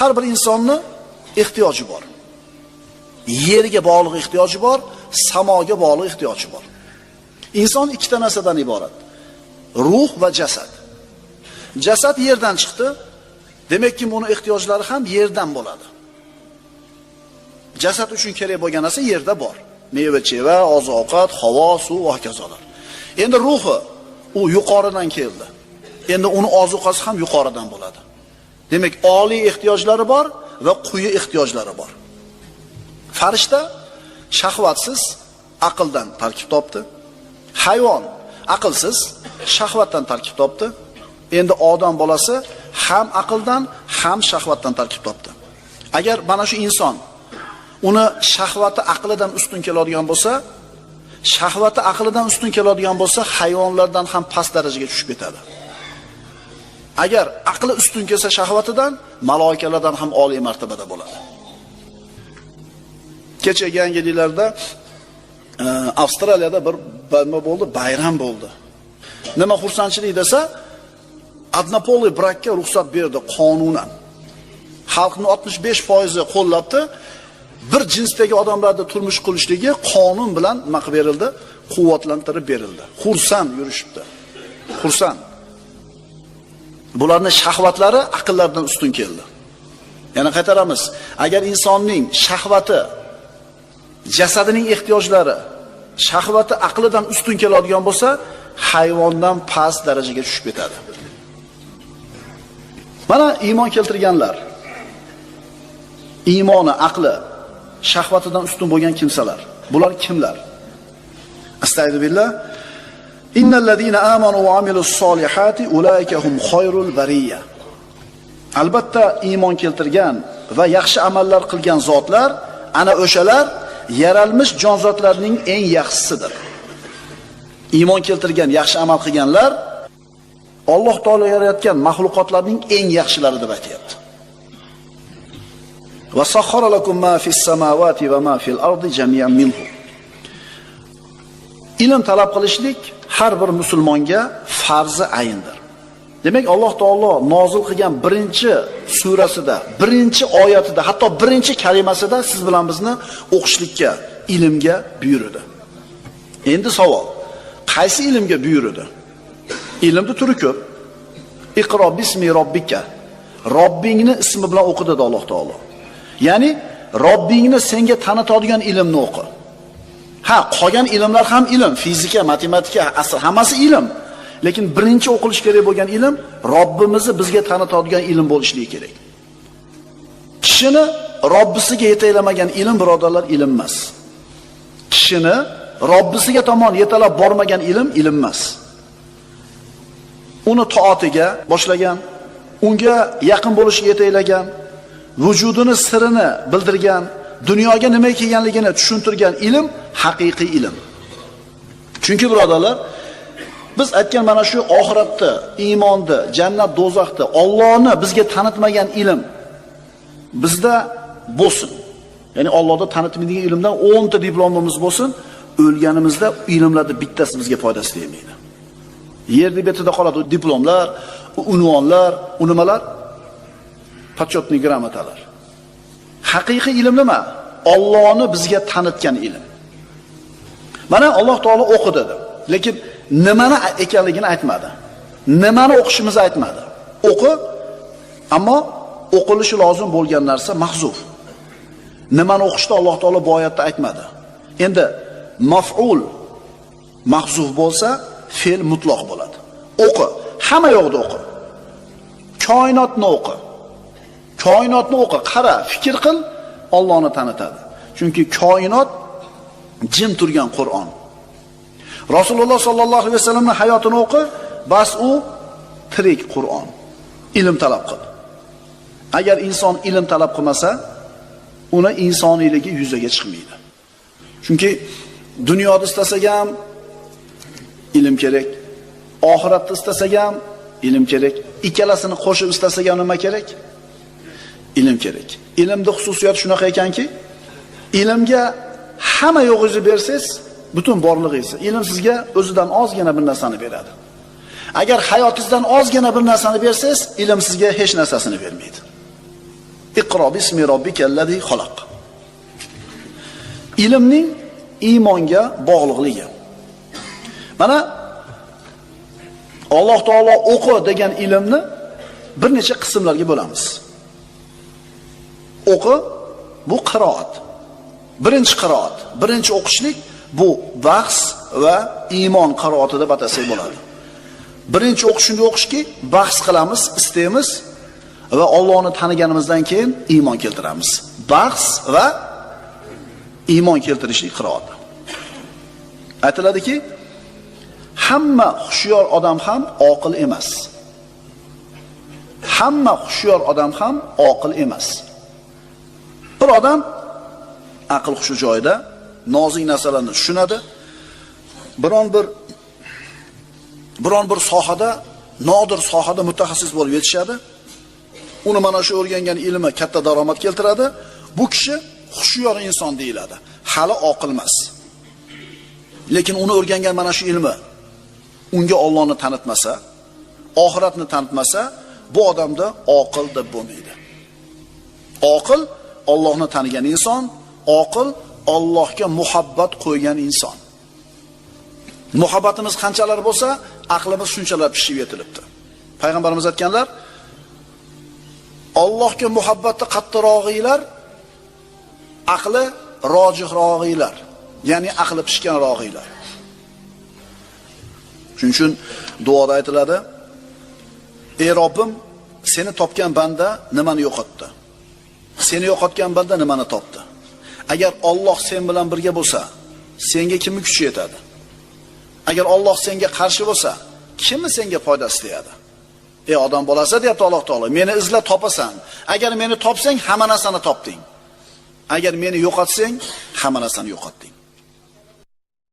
Har bir insonni ehtiyoji bor. Yerga bog'liq ehtiyoji bor, samoga bog'liq ehtiyoji bor. Inson ikkita narsadan iborat. Ruh va jasad. Jasad yerdan chiqdi. Demakki, buni ehtiyojlari ham yerdan bo'ladi. Jasad uchun kerak bo'lgan narsa yerda bor. Meva-cheva, oziq-ovqat, havo, suv va hokazolar. Endi ruhi u yuqoridan keldi. Endi uni ozuqasi ham yuqoridan bo'ladi. Demak, oliy ehtiyojlari bor va quyi ehtiyojlari bor. Farishta shahvatsiz aqldan tarkib topdi. Hayvon aqlsiz shahvatdan tarkib topdi. Endi odam bolasi ham aqldan, ham shahvatdan tarkib topdi. Agar mana shu inson uni shahvati aqlidan ustun keladigan bo'lsa, shahvati aqlidan ustun keladigan bo'lsa, hayvonlardan ham past darajaga tushib ketadi. Agar aqli ustun kelsa shahvatidan, maloikalardan ham oliy martabada bo'ladi. Kecha yangi yillarda e, Avstraliyada bir nima bo'ldi, bayram bo'ldi. Nima xursandchilik desa, adnapoli brakka ruxsat berdi qonunan. Xalqning 65% qo'llabdi. Bir jinsdagi odamlarni turmush qurishligi qonun bilan nima qilib berildi? Quvvatlantirib berildi. Xursand yurishibdi. Xursand. Bularning shahvatlari aqllardan ustun keldi. Yana qaytaramiz. Agar insonning shahvati jasadining ehtiyojlari shahvati aqlidan ustun keladigan bo'lsa, hayvondan past darajaga tushib ketadi. Mana iymon keltirganlar. Iymoni, aqli shahvatidan ustun bo'lgan kimsalar. Bular kimlar? Astagfirullah. Innal ladina amanu va amilus solihati ulaika hum khayrul bariya. Albatta iymon keltirgan va yaxshi amallar qilgan zotlar ana o'shalar yaralmish jonzotlarning eng yaxshisidir. Iymon keltirgan, yaxshi amal qilganlar Alloh taolo yaratgan maxluqotlarning eng yaxshilari deb aytayapti. Va sahhara lakum ma fis samawati va ma fil ardi jami'an minhu. Ilm talab qilishlik har bir musulmonga farzi ayindir. Demak, Alloh taolo nozil qilgan birinchi surasida, birinchi oyatida, hatto birinchi kalimasida siz bilan bizni o'qishlikka, ilmga buyurdi. Endi savol, qaysi ilmga buyurdi? Ilmni turi ko'p. Iqro bismi robbika. Robbingni ismi bilan o'qi dedi Alloh taolo. Ya'ni Robbingni senga tanitadigan ilmni o'qi. Ha, qolgan ilmlar ham ilm, fizika, matematika, asl hammasi ilm. Lekin birinchi o'qilish kerak bo'lgan ilm Robbimizni bizga tanitadigan ilm bo'lishligi kerak. Kishini Robbisiga yetaklamagan ilm birodarlar ilm emas. Kishini Robbisiga tomon yetalab bormagan ilm ilm emas. Uni toatiga boshlagan, unga yaqin bo'lishga yetaklagan, vujudini sirini bildirgan, dunyoga nima ekanligini tushuntirgan ilm haqiqiy ilm. Chunki birodarlar, biz aytgan mana shu oxiratni, iymonni, jannat, do'zaxni, Allohni bizga tanitmagan ilm bizda bo'lsin. Ya'ni Allohda tanitmaydigan ilmdan 10 ta diplomimiz bo'lsin, o'lganimizda ilmlarning bittasi bizga foydasi tegmaydi. Yer betida qoladi diplomlar, unvonlar, u nimalar? Почетный gramatalar. Haqiqiy ilm nima? Allohni bizga tanitgan ilm. Mana Alloh taolo o'qi dedi. Lekin nimani ekanligini aytmadi. Nimani o'qishimizni aytmadi. O'qi, ammo o'qilishi lozim bo'lgan narsa mahzuf. Nimani o'qishda Alloh taolo bu oyatda aytmadi. Endi maf'ul mahzuf bo'lsa, fe'l mutloq bo'ladi. O'qi, hamma yoqda o'qi. Koinotni o'qi. Koinotni o'qi, qara, fikr qil, Allohni tanitadi. Chunki koinot jin turgan Qur'on. Rasululloh sollallohu alayhi vasallamning hayotini o'qi, bas u tirik Qur'on. Ilm talab qil. Agar inson ilm talab qilmasa, uni insoniyligi yuzaga chiqmaydi. Chunki dunyoda istasak ham ilm kerak. Oxiratda istasak ham ilm kerak. Ikkalasini qo'shib istasak ham nima kerak? Ilm kerak. Ilmning xususiyati shunaqa ekanki, ilmga hamma yo'g'ingizni bersangiz, butun borlig'ingiz. Ilm sizga o'zidan ozgina bir narsani beradi. Agar hayotingizdan ozgina bir narsani bersangiz, ilm sizga hech narsasini bermaydi. Iqro bismi robbikallazi xalaq. Ilmning iymonga bog'liqligi. Mana Alloh taolo o'qi degan ilmni bir necha qismlarga bo'lamiz. O'qi bu qiroat. Birinchi qiroat, birinchi o'qishlik bu bahs va iymon qiroati deb atasak bo'ladi. Birinchi o'qish shunday o'qishki, bahs qilamiz, istaymiz va Allohni taniganimizdan keyin iymon keltiramiz. Bahs va iymon keltirishlik qiroati. Aytiladiki, hamma hushyor odam ham oqil emas. Hamma hushyor odam ham oqil emas. Bir odam aql hushi joyida nozik narsalarni tushunadi. Biron bir biron bir sohada, nodir sohada mutaxassis bo'lib yetishadi. Uni mana shu o'rgangan ilmi katta daromad keltiradi. Bu kishi hushyor inson deyiladi. Hali oqil emas. Lekin uni o'rgangan mana shu ilmi unga Allohni tanitmasa, oxiratni tanitmasa, bu odamda oqil deb bo'lmaydi. Oqil Allohni tanigan inson, oqil Allohga muhabbat qo'ygan inson. Muhabbatimiz qanchalar bo'lsa, aqlimiz shunchalar pishib yetilibdi. Payg'ambarimiz aytganlar, Allohga muhabbatni qattirog'iylar aqli rojihroqiylar, ya'ni aqli pishganroqiylar. Shuning uchun duoda aytiladi: Ey Robbim, seni topgan banda nimani yo'qotdi? Seni yo'qotgan banda nimani topdi? Agar Alloh sen bilan birga bo'lsa, senga kimni kuchi yetadi? Agar Alloh senga qarshi bo'lsa, kimni senga foydasi tegadi? Ey odam bolasi deyapti Alloh taolo, meni izlab topasan. Agar meni topsang, hamma narsani topding. Agar meni yo'qotsang, hamma narsani yo'qotding.